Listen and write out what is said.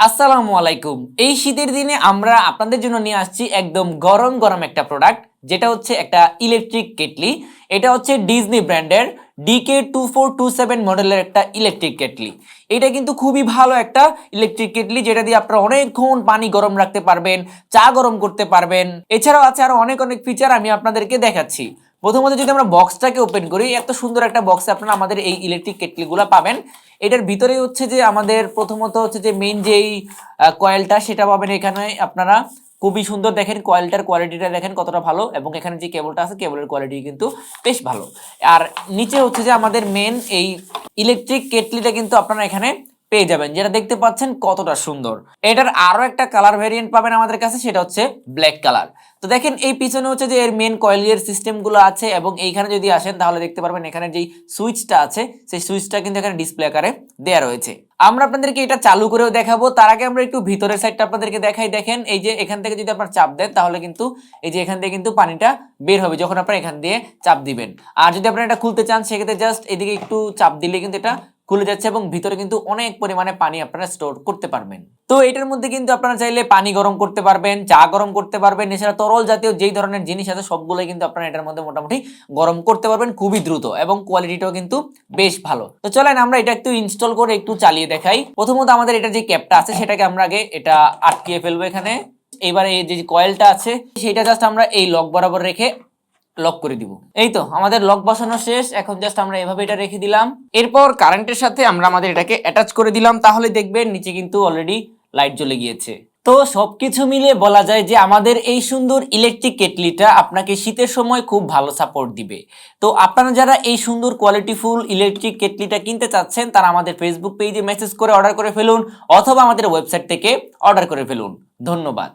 আসসালামু আলাইকুম। এই শীতের দিনে আমরা আপনাদের জন্য নিয়ে আসছি একদম গরম গরম একটা প্রোডাক্ট যেটা হচ্ছে একটা ইলেকট্রিক কেটলি। এটা হচ্ছে ডিজনি ব্র্যান্ডের DK two four two seven মডেলের একটা ইলেকট্রিক কেটলি। এটা কিন্তু খুবই ভালো একটা ইলেকট্রিক কেটলি, যেটা দিয়ে আপনারা অনেকক্ষণ পানি গরম রাখতে পারবেন, চা গরম করতে পারবেন। এছাড়াও আছে আরও অনেক অনেক ফিচার আমি আপনাদেরকে দেখাচ্ছি। প্রথমত যদি আমরা বক্সটাকে ওপেন করি, এত সুন্দর একটা বক্সে আপনারা আমাদের এই ইলেকট্রিক কেটলিগুলো পাবেন। এটার ভিতরে হচ্ছে যে আমাদের প্রথমত হচ্ছে যে মেইন যেই কয়েলটা সেটা পাবেন এখানে আপনারা। খুবই সুন্দর দেখেন কয়েলটার কোয়ালিটিটা দেখেন কতটা ভালো এবং এখানে যে কেবলটা আছে কেবলের কোয়ালিটি কিন্তু বেশ ভালো। আর নিচে হচ্ছে যে আমাদের মেন এই ইলেকট্রিক কেটলিটা কিন্তু আপনারা এখানে পেয়ে যাবেন, যেটা দেখতে পাচ্ছেন কতটা সুন্দর। এটার আরও একটা কালার ভেরিয়েন্ট পাবেন আমাদের কাছে, সেটা হচ্ছে ব্ল্যাক কালার তো দেখেন, এই পিছনে হচ্ছে যে এর মেন কয়েলের সিস্টেমগুলো আছে, এবং এইখানে যদি আসেন, তাহলে দেখতে পারবেন এখানে যেই সুইচটা আছে, সেই সুইচটা কিন্তু এখানে ডিসপ্লে আকারে দেয়া রয়েছে। আমরা আপনাদেরকে এটা চালু করেও দেখাবো, তার আগে আমরা একটু ভিতরের সাইডটা আপনাদেরকে দেখাই। দেখেন, এই যে এখান থেকে যদি আপনার চাপ দেন, তাহলে কিন্তু এই যে এখান থেকে কিন্তু পানিটা বের হবে, যখন আপনারা এখান দিয়ে চাপ দিবেন। আর যদি আপনারা এটা খুলতে চান, সেক্ষেত্রে জাস্ট এদিকে একটু চাপ দিলে কিন্তু এটা খুলে যাচ্ছে এবং ভিতরে কিন্তু অনেক পরিমাণে পানি আপনারা স্টোর করতে পারবেন। তো এটার মধ্যে কিন্তু আপনারা চাইলে পানি গরম করতে পারবেন, চা গরম করতে পারবেন, এছাড়া তরল জাতীয় যেই ধরনের জিনিস আছে সবগুলোই কিন্তু আপনারা এটার মধ্যে মোটামুটি গরম করতে পারবেন খুবই দ্রুত এবং কোয়ালিটিটাও কিন্তু বেশ ভালো। তো চলেন আমরা এটা একটু ইনস্টল করে একটু চালিয়ে দেখাই। প্রথমত আমাদের এটা যে ক্যাপটা আছে সেটাকে আমরা আগে এটা আটকিয়ে ফেলব এখানে। এবারে যে কয়েলটা আছে, সেটা জাস্ট আমরা এই লক বরাবর রেখে লক করে দিব। এই তো, আমাদের লক বসানো শেষ, এখন জাস্ট আমরা এভাবে এটা রেখে দিলাম। এরপর কারেন্টের সাথে আমরা আমাদের এটাকে অ্যাটাচ করে দিলাম, তাহলে দেখবেন নিচে কিন্তু অলরেডি লাইট জ্বলে গিয়েছে। তো সব কিছু মিলে বলা যায় যে আমাদের এই সুন্দর ইলেকট্রিক কেটলিটা আপনাকে শীতের সময় খুব ভালো সাপোর্ট দিবে। তো আপনারা যারা এই সুন্দর কোয়ালিটিফুল ইলেকট্রিক কেটলিটা কিনতে চাচ্ছেন, তারা আমাদের ফেসবুক পেজে মেসেজ করে অর্ডার করে ফেলুন, অথবা আমাদের ওয়েবসাইট থেকে অর্ডার করে ফেলুন। ধন্যবাদ।